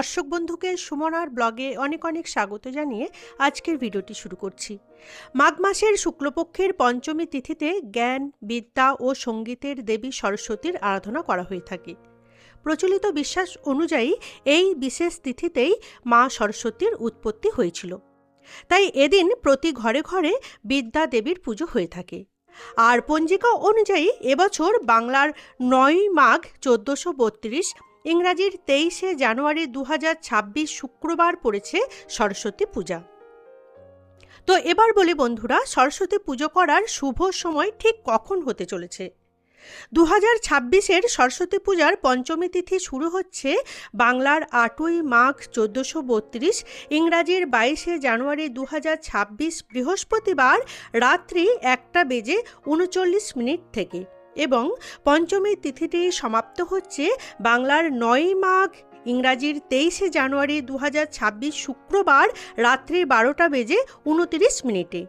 দর্শক বন্ধুকে সুমনার ব্লগে অনেক অনেক স্বাগত জানিয়ে আজকের ভিডিওটি শুরু করছি। মাঘ মাসের শুক্লপক্ষের পঞ্চমী তিথিতে জ্ঞান, বিদ্যা ও সঙ্গীতের দেবী সরস্বতীর আরাধনা করা হয়ে থাকে। প্রচলিত বিশ্বাস অনুযায়ী এই বিশেষ তিথিতেই মা সরস্বতীর উৎপত্তি হয়েছিল। তাই এদিন প্রতি ঘরে ঘরে বিদ্যা দেবীর পুজো হয়ে থাকে। আর পঞ্জিকা অনুযায়ী এবছর বাংলার নয় মাঘ চোদ্দোশো বত্রিশ ইংরাজির তেইশে জানুয়ারি দু হাজার ছাব্বিশ শুক্রবার পড়েছে সরস্বতী পূজা। তো এবার বলি বন্ধুরা, সরস্বতী পুজো করার শুভ সময় ঠিক কখন হতে চলেছে? দু হাজার ছাব্বিশের সরস্বতী পূজার পঞ্চমী তিথি শুরু হচ্ছে বাংলার আটই মাঘ চোদ্দোশো বত্রিশ, ইংরাজির বাইশে জানুয়ারি দু হাজার ছাব্বিশ বৃহস্পতিবার রাত্রি একটা বেজে উনচল্লিশ মিনিট থেকে। এবং পঞ্চমী তিথিটি সমাপ্ত হচ্ছে বাংলার নয়ই মাঘ, ইংরাজির তেইশে জানুয়ারি দু হাজার ছাব্বিশ শুক্রবার রাত্রি বারোটা বেজে উনতিরিশ মিনিটে।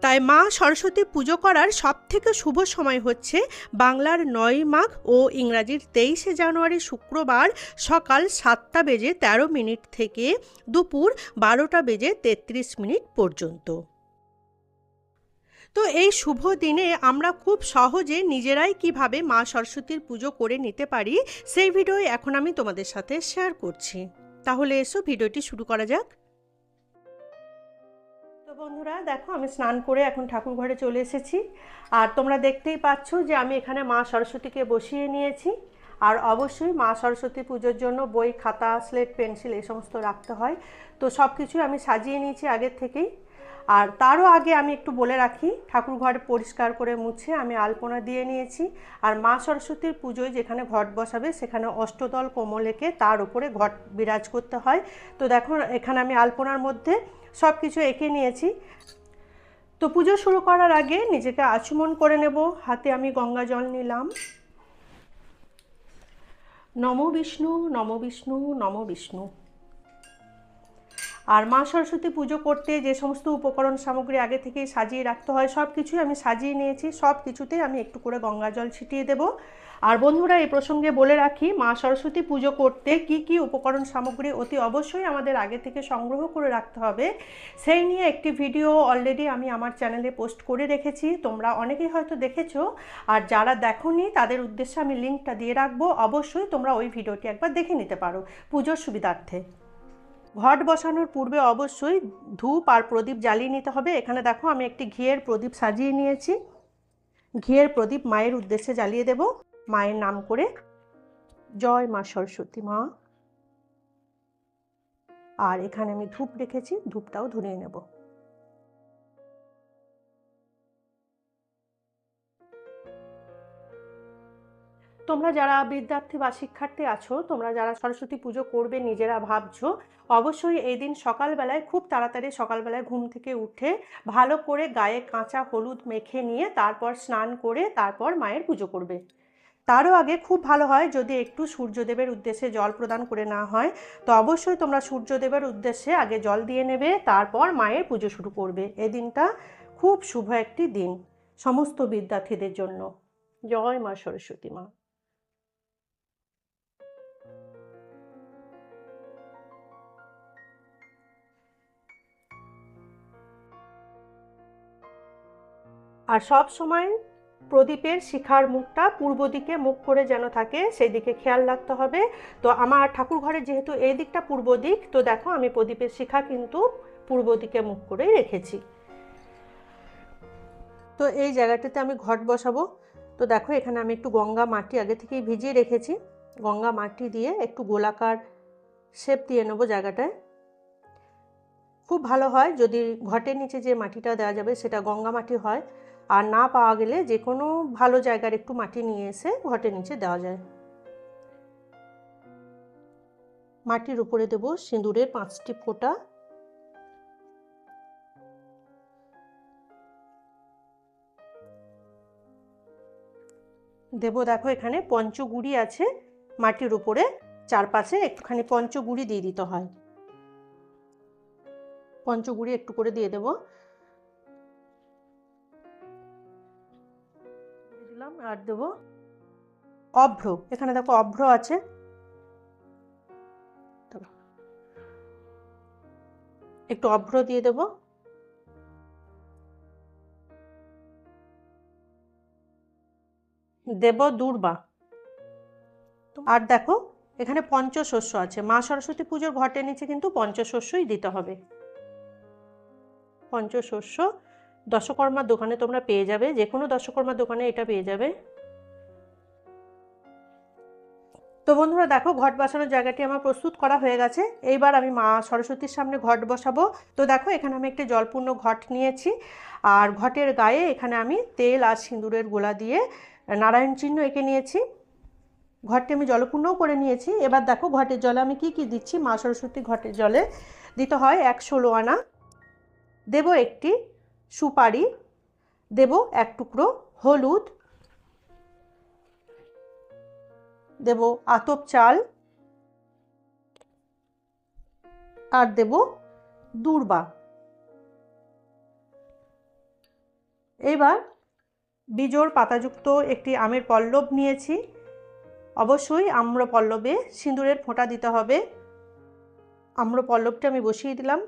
তাই মা সরস্বতী পুজো করার সবথেকে শুভ সময় হচ্ছে বাংলার নয় মাঘ ও ইংরাজির তেইশে জানুয়ারি শুক্রবার সকাল সাতটা বেজে তেরো মিনিট থেকে দুপুর বারোটা বেজে তেত্রিশ মিনিট পর্যন্ত। তো এই শুভ দিনে আমরা খুব সহজে নিজেরাই কীভাবে মা সরস্বতীর পুজো করে নিতে পারি, সেই ভিডিও এখন আমি তোমাদের সাথে শেয়ার করছি। তাহলে এসো ভিডিওটি শুরু করা যাক। তো বন্ধুরা, দেখো আমি স্নান করে এখন ঠাকুর ঘরে চলে এসেছি। আর তোমরা দেখতেই পাচ্ছ যে আমি এখানে মা সরস্বতীকে বসিয়ে নিয়েছি। আর অবশ্যই মা সরস্বতী পুজোর জন্য বই, খাতা স্লেট পেন্সিল এই সমস্ত রাখতে হয়। তো সব কিছুই আমি সাজিয়ে নিয়েছি আগের থেকেই। আর তারও আগে আমি একটু বলে রাখি, ঠাকুর ঘর পরিষ্কার করে মুছে আমি আলপনা দিয়ে নিয়েছি। আর মা সরস্বতীর পুজোয় যেখানে ঘট বসাবে, সেখানে অষ্টদল কোমলেকে তার উপরে ঘট বিরাজ করতে হয়। তো দেখো, এখানে আমি আলপনার মধ্যে সব কিছু এঁকে নিয়েছি। তো পুজো শুরু করার আগে নিজেকে আচমন করে নেব। হাতে আমি গঙ্গা জল নিলাম। নম বিষ্ণু নম বিষ্ণু নম বিষ্ণু। আর মা সরস্বতী পুজো করতে যে সমস্ত উপকরণ সামগ্রী আগে থেকেই সাজিয়ে রাখতে হয় সব কিছুই আমি সাজিয়ে নিয়েছি সব কিছুতেই আমি একটু করে গঙ্গা জল ছিটিয়ে দেব। আর বন্ধুরা, এই প্রসঙ্গে বলে রাখি, মা সরস্বতী পুজো করতে কি কি উপকরণ সামগ্রী অতি অবশ্যই আমাদের আগে থেকে সংগ্রহ করে রাখতে হবে। সেই নিয়ে একটি ভিডিও অলরেডি আমি আমার চ্যানেলে পোস্ট করে রেখেছি, তোমরা অনেকেই হয়তো দেখেছ। আর যারা দেখোনি, তাদের উদ্দেশ্যে আমি লিঙ্কটা দিয়ে রাখব। অবশ্যই তোমরা ওই ভিডিওটি একবার দেখে নিতে পারো, পুজোর সুবিধার্থে। ঘট বসানোর পূর্বে অবশ্যই ধূপ আর প্রদীপ জ্বালিয়ে নিতে হবে। এখানে দেখো আমি একটি ঘিয়ের প্রদীপ সাজিয়ে নিয়েছি। ঘিয়ের প্রদীপ মায়ের উদ্দেশ্যে জ্বালিয়ে দেব। মায়ের নাম করে জয় মা সরস্বতী মা। আর এখানে আমি ধূপ রেখেছি, ধূপটাও ধরিয়ে নেব। তোমরা যারা বিদ্যার্থী বা শিক্ষার্থী আছো, তোমরা যারা সরস্বতী পুজো করবে নিজেরা ভাবছ, অবশ্যই এই দিন সকালবেলায়, খুব তাড়াতাড়ি সকালবেলায় ঘুম থেকে উঠে ভালো করে গায়ে কাঁচা হলুদ মেখে নিয়ে তারপর স্নান করে তারপর মায়ের পুজো করবে। তারও আগে খুব ভালো হয় যদি একটু সূর্যদেবের উদ্দেশ্যে জল প্রদান করে না হয়, তো অবশ্যই তোমরা সূর্যদেবের উদ্দেশ্যে আগে জল দিয়ে নেবে, তারপর মায়ের পুজো শুরু করবে। এই দিনটা খুব শুভ একটি দিন সমস্ত বিদ্যার্থীদের জন্য। জয় মা সরস্বতী মা। আর সব সময় প্রদীপের শিখার মুখটা পূর্ব দিকে মুখ করে যেন থাকে, সেই দিকে খেয়াল রাখতে হবে। তো আমার ঠাকুর ঘরে যেহেতু এই দিকটা পূর্ব দিক, তো দেখো আমি প্রদীপের শিখা কিন্তু পূর্ব দিকে মুখ করেই রেখেছি। তো এই জায়গাটাতে আমি ঘট বসাবো। তো দেখো এখানে আমি একটু গঙ্গা মাটি আগে থেকেই ভিজিয়ে রেখেছি। গঙ্গা মাটি দিয়ে একটু গোলাকার শেপ দিয়ে নেব জায়গাটায়। খুব ভালো হয় যদি ঘটের নিচে যে মাটিটা দেওয়া যাবে সেটা গঙ্গা মাটি হয়। আর না পাওয়া গেলে যে কোনো ভালো জায়গার একটু মাটি নিয়ে এসে ঘটের নিচে দেওয়া যায়। মাটির উপরে দেব সিঁদুরের পাঁচটি ফোঁটা। দেব দেখো এখানে পঞ্চগুড়ি আছে, মাটির উপরে চারপাশে একটুখানি পঞ্চগুড়ি দিয়ে দিতে হয়। পঞ্চগুড়ি একটু করে দিয়ে দেবো। আর দেবো অভ্র। এখানে দেখো অভ্র আছে। একটু অভ্র দিয়ে দেব। দেব দুর্বা। আর দেখো এখানে পঞ্চশস্য আছে। মা সরস্বতী পুজোর ঘটে নিচে কিন্তু পঞ্চশস্যই দিতে হবে। পঞ্চশস্য দশকর্মার দোকানে তোমরা পেয়ে যাবে যে কোনো দশকর্মার দোকানে এটা পেয়ে যাবে। তো বন্ধুরা দেখো, ঘট বসানোর জায়গাটি আমার প্রস্তুত করা হয়ে গেছে। এইবার আমি মা সরস্বতীর সামনে ঘট বসাবো। তো দেখো, এখানে আমি একটি জলপূর্ণ ঘট নিয়েছি। আর ঘটের গায়ে এখানে আমি তেল আর সিঁদুরের গোলা দিয়ে নারায়ণ চিহ্ন এঁকে নিয়েছি। ঘরটি আমি জলপূর্ণও করে নিয়েছি। এবার দেখো, ঘটের জলে আমি কি কি দিচ্ছি? মা সরস্বতী ঘটের জলে দিতে হয় এক ষোলো আনা। দেব একটি সুপারি, দেব এক টুকরো হলুদ, দেব আতপ চাল, আর দেব দূর্বা। এবার বিজোড় পাতাযুক্ত একটি আমের পল্লব নিয়েছি। অবশ্যই আম্র পল্লবে সিঁদুরের ফোঁটা দিতে হবে। আম্র পল্লবটা আমি বসিয়ে দিলাম।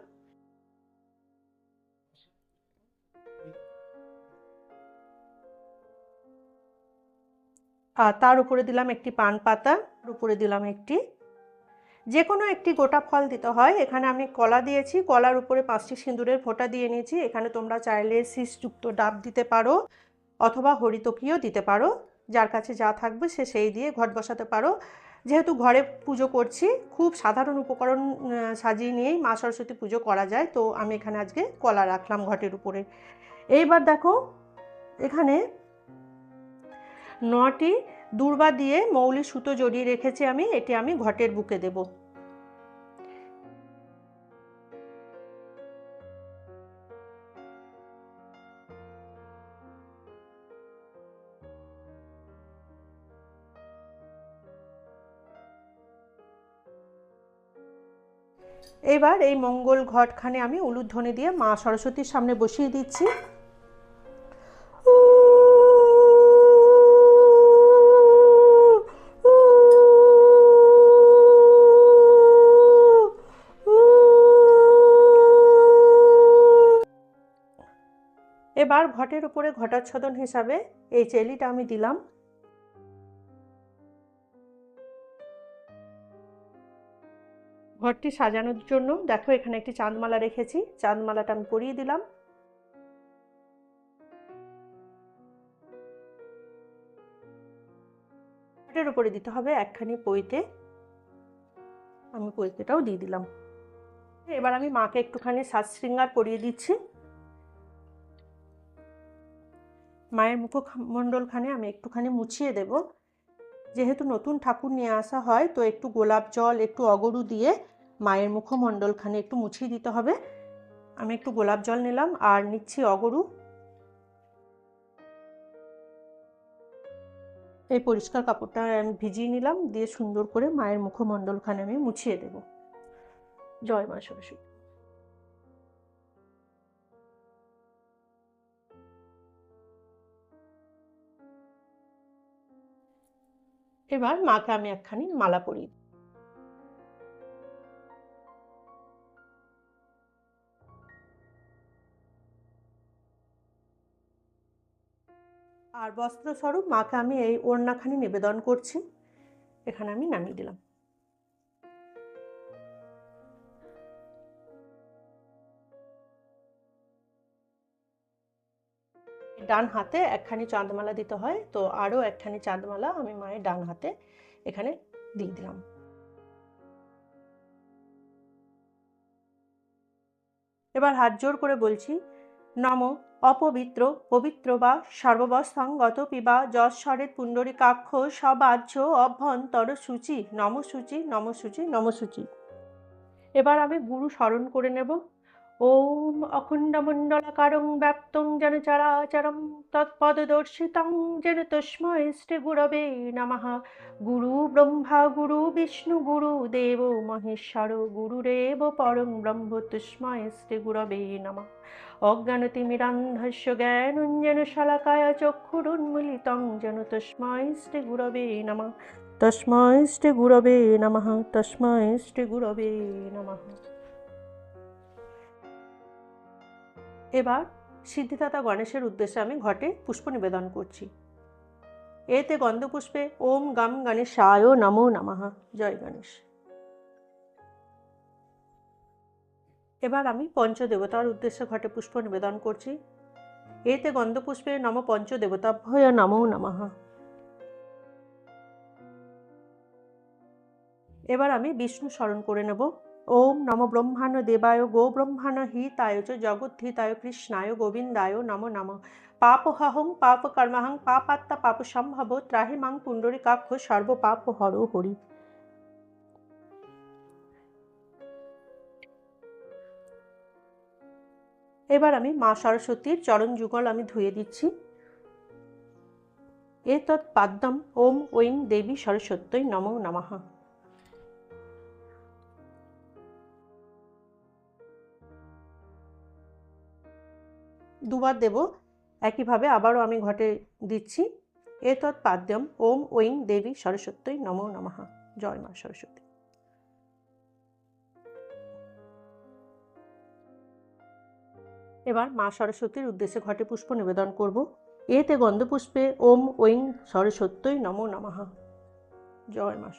তার উপরে দিলাম একটি পান পাতা উপরে দিলাম একটি যে কোনো একটি গোটা ফল দিতে হয়। এখানে আমি কলা দিয়েছি, কলার উপরে পাঁচটি সিঁদুরের ফোঁটা দিয়ে নিয়েছি। এখানে তোমরা চাইলে শীষযুক্ত ডাব দিতে পারো অথবা হরিতকিও দিতে পারো। যার কাছে যা থাকবে সে সেই দিয়ে ঘট বসাতে পারো। যেহেতু ঘরে পুজো করছি, খুব সাধারণ উপকরণ সাজিয়ে নিয়েই মা সরস্বতী পুজো করা যায়। তো আমি এখানে আজকে কলা রাখলাম ঘটের উপরে। এইবার দেখো, এখানে নটি দূর্বা দিয়ে মৌলি সুতো জড়িয়ে রেখেছি আমি, এটি আমি ঘটের বুকে দেব। এবার এই মঙ্গল ঘটখানে আমি উলুধ্বনি দিয়ে মা সরস্বতীর সামনে বসিয়ে দিচ্ছি। এবার ঘটের উপরে ঘটাচ্ছদন হিসাবে এই চেলিটা আমি দিলাম। ঘরটি সাজানোর জন্য দেখো এখানে একটি চাঁদমালা রেখেছি, চাঁদমালাটা আমি পরিয়ে দিলাম। ঘটের উপরে দিতে হবে একখানি পইতে আমি পইতেটাও দিয়ে দিলাম। এবার আমি মাকে একটুখানি সাজ শৃঙ্গার করিয়ে দিচ্ছি। মায়ের মুখমণ্ডলখানে আমি একটুখানি মুছিয়ে দেব। যেহেতু নতুন ঠাকুর নিয়ে আসা হয়, তো একটু গোলাপ জল, একটু অগরু দিয়ে মায়ের মুখমণ্ডলখানে একটু মুছিয়ে দিতে হবে। আমি একটু গোলাপ জল নিলাম আর নিচ্ছি অগরু। এই পরিষ্কার কাপড়টা আমি ভিজিয়ে নিলাম, দিয়ে সুন্দর করে মায়ের মুখমণ্ডলখানে আমি মুছিয়ে দেব। জয় মা সরস্বতী। এবার মাকে আমি একখানি মালা পরিয়ে আর বস্ত্রস্বরূপ মাকে আমি এই ওড়নাখানি নিবেদন করছি। এখানে আমি নামিয়ে দিলাম। ডান হাতে একখানি চাঁদমালা দিতে হয়। তো আরও একখানি চাঁদমালা আমি মায়ের ডান হাতে এখানে দিয়ে দিলাম। এবার হাত জোর করে বলছি, নম অপবিত্র, পবিত্র বা সর্ববস্থাঙ্গত পিবা যশ্বরের পুণ্ডরিকাক্ষ সবাহ্য অভ্যন্তর সূচি, নমসূচি নমসূচি নমসূচি। এবার আমি গুরু স্মরণ করে নেব। ওম অখণ্ডমণ্ডলাকারং ব্যাপ্তং যেন চরাচরম তৎপদদর্শিতং যেন তস্মৈ শ্রী গুরবে নমঃ। গুরু ব্রহ্মা, গুরু বিষ্ণু, গুরু দেব, মহেশ্বর গুরুরেব পরং ব্রহ্ম তস্মৈ শ্রী গুরবে নমঃ। অজ্ঞানতিমিরান্ধস্য জ্ঞানঞ্জন শলাকায় চক্ষুরুন্মিলিতং যেন তস্মৈ শ্রী গুরবে নমঃ। তস্মৈ শ্রী গুরবে নমঃ। তস্মৈ শ্রী গুরবে নমঃ। এবার সিদ্ধিদাতা গণেশের উদ্দেশ্যে আমি ঘটে পুষ্প নিবেদন করছি। এতে গন্ধপুষ্পে ওম গাম গণেশায় নমো নমঃ। জয় গণেশ। এবার আমি পঞ্চদেবতার উদ্দেশ্যে ঘটে পুষ্প নিবেদন করছি। এতে গন্ধপুষ্পে নম পঞ্চদেবতাভ্যয় নমো নমঃ। এবার আমি বিষ্ণু স্মরণ করে নেব। ওম নম ব্রহ্মাণ্ড দেবায় গো ব্রহ্মাণ্ড হিতায় চ জগদ্ধিতায় কৃষ্ণায় গোবিন্দায় নম নম। পাপহং পাপ কর্মহং পাপাত্মা পাপ সম্ভব ত্রাহি মাং পুণ্ডরিকাক্ষ সর্ব পাপ হর হরি। এবার আমি মা সরস্বতীর চরণ যুগল আমি ধুয়ে দিচ্ছি। এতৎ পাদ্যম ওম ঐং দেবী সরস্বত্যই নমো নমঃ। দুবার দেব। একইভাবে আবারও আমি ঘটে দিচ্ছি। এতৎ পাদ্যম ওম ঐং দেবী সরস্বত্যই নমো নমঃ। জয় মা সরস্বতী। এবার মা সরস্বতীর উদ্দেশ্যে ঘটে পুষ্প নিবেদন করব। এতে গন্ধপুষ্পে ওম ঐং সরস্বত্যই নমো নমঃ। জয় মা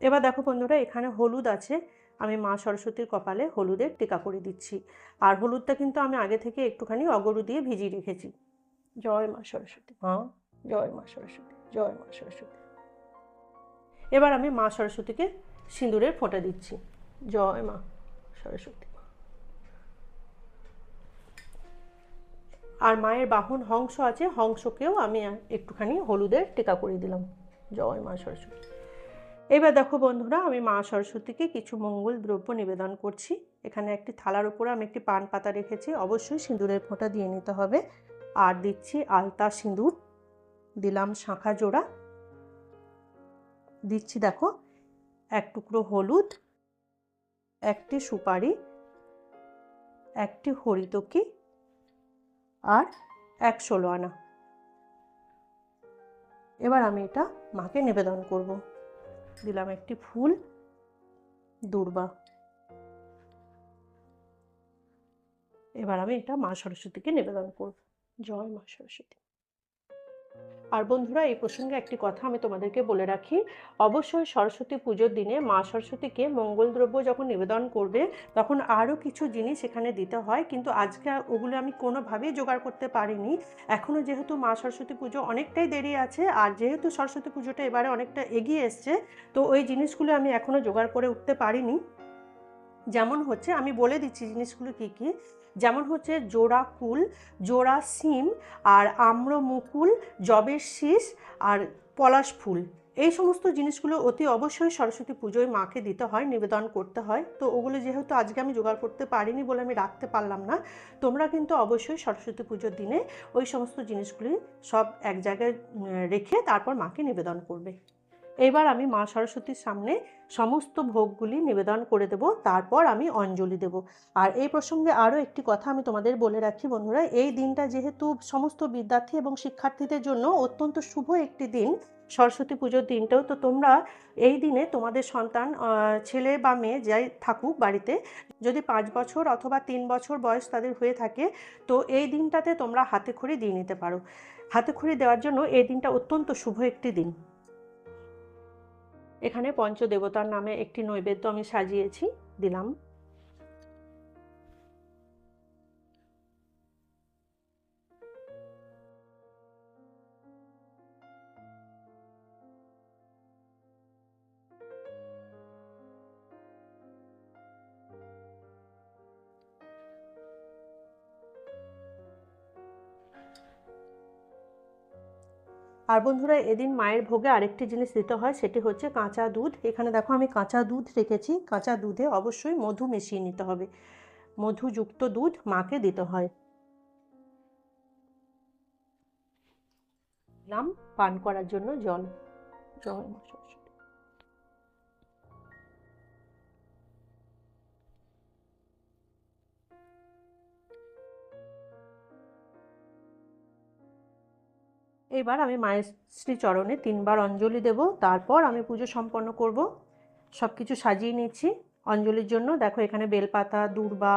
এবার দেখো বন্ধুরা, এখানে হলুদ আছে। আমি মা সরস্বতীর কপালে হলুদের টিকা করে দিচ্ছি। আর হলুদটা কিন্তু আমি আগে থেকে একটুখানি অগরু দিয়ে ভিজিয়ে রেখেছি। জয় মা সরস্বতী। মা? জয় মা সরস্বতী। জয় মা সরস্বতী। এবার আমি মা সরস্বতীকে সিঁদুরের ফোঁটা দিচ্ছি। জয় মা সরস্বতী। আর মায়ের বাহন হংস আছে হংসকেও আমি একটুখানি হলুদের টিকা করে দিলাম। জয় মা সরস্বতী। এবার দেখো বন্ধুরা, আমি মা সরস্বতীকে কিছু মঙ্গল দ্রব্য নিবেদন করছি। এখানে একটি থালার উপরে আমি একটি পান পাতা রেখেছি। অবশ্যই সিঁদুরের ফোঁটা দিয়ে নিতে হবে। আর দিচ্ছি আলতা সিঁদুর। দিলাম শাঁখা জোড়া। দিচ্ছি দেখো এক টুকরো হলুদ, একটি সুপারি, একটি হরিতকি আর এক ষোলো আনা। এবার আমি এটা মাকে নিবেদন করব। দিলাম একটি ফুল। দূর্বা। এবার আমি এটা মা সরস্বতীকে নিবেদন করব। জয় মা সরস্বতী। আর বন্ধুরা, এই প্রসঙ্গে একটি কথা আমি তোমাদেরকে বলে রাখি। অবশ্যই সরস্বতী পুজোর দিনে মা সরস্বতীকে মঙ্গল দ্রব্য যখন নিবেদন করবে, তখন আরও কিছু জিনিস এখানে দিতে হয়। কিন্তু আজকে ওগুলো আমি কোনোভাবেই জোগাড় করতে পারিনি। এখনও যেহেতু মা সরস্বতী পুজো অনেকটাই দেরি আছে, আর যেহেতু সরস্বতী পুজোটা এবারে অনেকটা এগিয়ে এসছে, তো ওই জিনিসগুলো আমি এখনও জোগাড় করে উঠতে পারিনি। যেমন হচ্ছে, আমি বলে দিচ্ছি জিনিসগুলো কী কী। যেমন হচ্ছে জোড়া কুল, জোড়া সিম আর আম্র মুকুল জবের শীষ আর পলাশ ফুল। এই সমস্ত জিনিসগুলো অতি অবশ্যই সরস্বতী পুজোয় মাকে দিতে হয়, নিবেদন করতে হয়। তো ওগুলো যেহেতু আজকে আমি জোগাড় করতে পারিনি বলে আমি রাখতে পারলাম না, তোমরা কিন্তু অবশ্যই সরস্বতী পুজোর দিনে ওই সমস্ত জিনিসগুলি সব এক জায়গায় রেখে তারপর মাকে নিবেদন করবে। এবার আমি মা সরস্বতীর সামনে সমস্ত ভোগগুলি নিবেদন করে দেব, তারপর আমি অঞ্জলি দেব। আর এই প্রসঙ্গে আরও একটি কথা আমি তোমাদের বলে রাখি বন্ধুরা, এই দিনটা যেহেতু সমস্ত বিদ্যার্থী এবং শিক্ষার্থীদের জন্য অত্যন্ত শুভ একটি দিন, সরস্বতী পুজোর দিনটাও, তো তোমরা এই দিনে তোমাদের সন্তান ছেলে বা মেয়ে যাই থাকুক বাড়িতে, যদি পাঁচ বছর অথবা তিন বছর বয়স তাদের হয়ে থাকে, তো এই দিনটাতে তোমরা হাতে খড়ি দিয়ে নিতে পারো। হাতে খড়ি দেওয়ার জন্য এই দিনটা অত্যন্ত শুভ একটি দিন। এখানে পঞ্চদেবতার নামে একটি নৈবেদ্য আমি সাজিয়েছি দিলাম। আর বন্ধুরা, এদিন মায়ের ভোগে আরেকটি জিনিস দিতে হয়, সেটি হচ্ছে কাঁচা দুধ। এখানে দেখো, আমি কাঁচা দুধ রেখেছি। কাঁচা দুধে অবশ্যই মধু মিশিয়ে নিতে হবে। মধুযুক্ত দুধ মাকে দিতে হয়। নাম পান করার জন্য জল। জয় এবার আমি মায়ের শ্রীচরণে তিনবার অঞ্জলি দেব, তারপর আমি পুজো সম্পন্ন করব। সব কিছু সাজিয়ে নিচ্ছি। অঞ্জলির জন্য দেখো এখানে বেলপাতা, দূর্বা,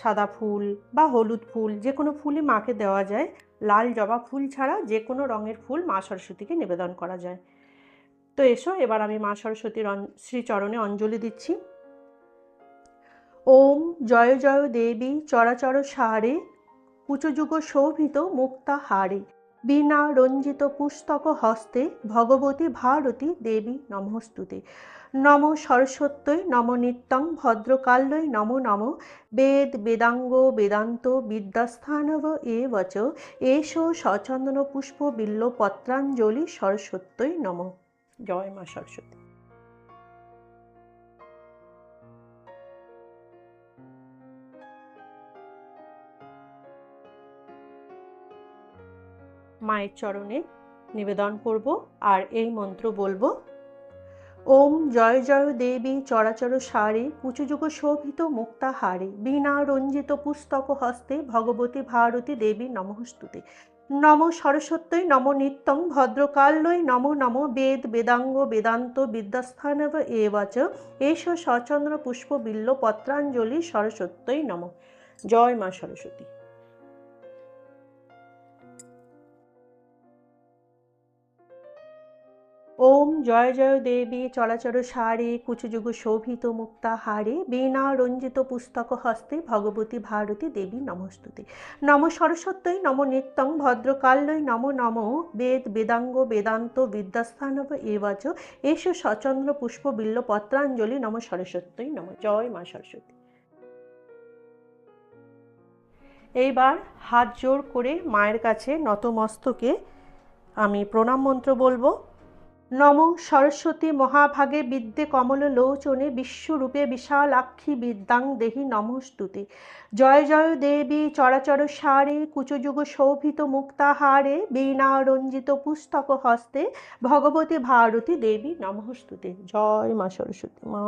সাদা ফুল বা হলুদ ফুল যে কোনো ফুলই মাকে দেওয়া যায়। লাল জবা ফুল ছাড়া যে কোনো রঙের ফুল মা সরস্বতীকে নিবেদন করা যায়। তো এসো, এবার আমি মা সরস্বতীর শ্রীচরণে অঞ্জলি দিচ্ছি। ওম জয় জয় দেবী, চরাচর সারে, কুচযুগ শোভিত মুক্তা হারে। বীণা রঞ্জিত পুস্তক হস্তে ভগবতী ভারতী দেবী নমস্তুতে। নম সরস্বত্যই, নম নিত্যং ভদ্রকাল্যই নম নম। বেদ, বেদাঙ্গ, বেদান্ত, বিদ্যাস্থানব এ বচ এষ সচন্দন পুষ্প বিল্ল পত্রাঞ্জলি সরস্বত্যই নম। জয় মা সরস্বতী। মায়ের চরণে নিবেদন করব আর এই মন্ত্র বলব, ওম জয় জয় দেবী চরাচর সারে, কুচযুগ শোভিত মুক্তা হারে, বীণা রঞ্জিত পুস্তক হস্তে, ভগবতী ভারতী দেবী নমস্তুতে নম সরস্বত্যই নম নিত্যং ভদ্রকাল্যই নম নম বেদ বেদাঙ্গ বেদান্ত বিদ্যাস্থানব এবাচ, এষ সচন্দ্র পুষ্প বিল্ল পত্রাঞ্জলি সরস্বত্যই নম। জয় মা সরস্বতী। ওম জয় জয় দেবী চরাচর সারে কুচযুগ শোভিত মুক্তা হারে বীণা রঞ্জিত পুস্তক হস্তে ভগবতী ভারতী দেবী নমস্তুতে। নম সরস্বত্যই নম নিত্যং ভদ্রকাল্যই নম নম বেদ বেদাঙ্গ বেদান্ত বিদ্যাস্থানব এবাচ। এস সচন্দ্র পুষ্প বিল্ল পত্রাঞ্জলি নম সরস্বত্যই নম। জয় মা সরস্বতী। এইবার হাত জোর করে মায়ের কাছে নতমস্তকে আমি প্রণাম মন্ত্র বলব। নম সরস্বতী মহাভাগে বিদ্যে কমল লোচনে বিশ্বরূপে বিশালাক্ষী বিদ্যাং দেহি নমস্তুতে। জয় জয় দেবী চরাচর সারে কুচযুগ শোভিত মুক্তাহারে বীণা রঞ্জিত পুস্তক হস্তে ভগবতী ভারতী দেবী নমস্তুতে। জয় মা সরস্বতী মা।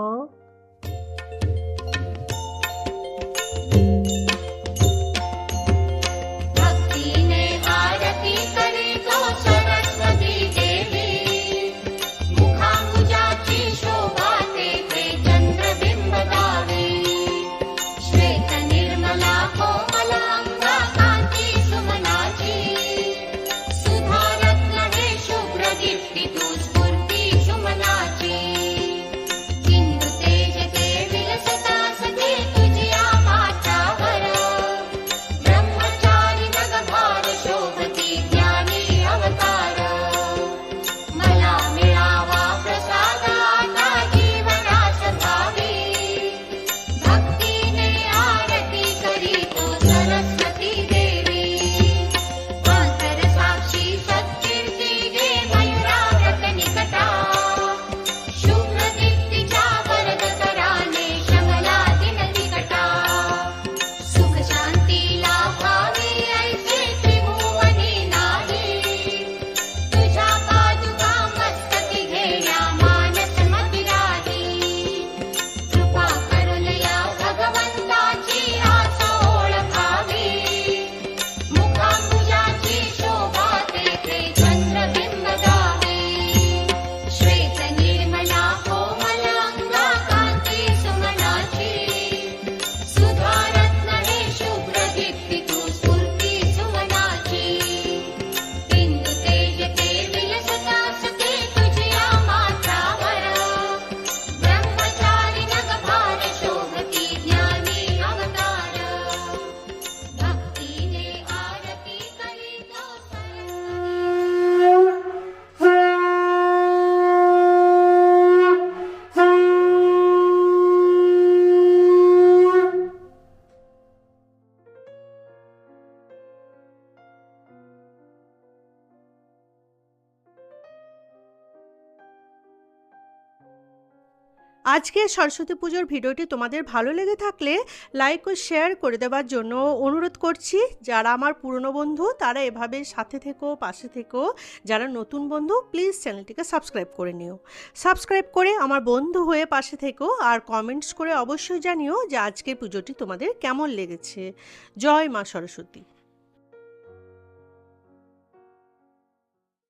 আজকের সরস্বতী পুজোর ভিডিওটি তোমাদের ভালো লেগে থাকলে লাইক ও শেয়ার করে দেওয়ার জন্য অনুরোধ করছি। যারা আমার পুরনো বন্ধু, তারা এভাবে সাথে থেকো, পাশে থেকো। যারা নতুন বন্ধু প্লিজ চ্যানেলটিকে সাবস্ক্রাইব করে নিও। সাবস্ক্রাইব করে আমার বন্ধু হয়ে পাশে থেকো আর কমেন্টস করে অবশ্যই জানিও যে আজকের পুজোটি তোমাদের কেমন লেগেছে। জয় মা সরস্বতী।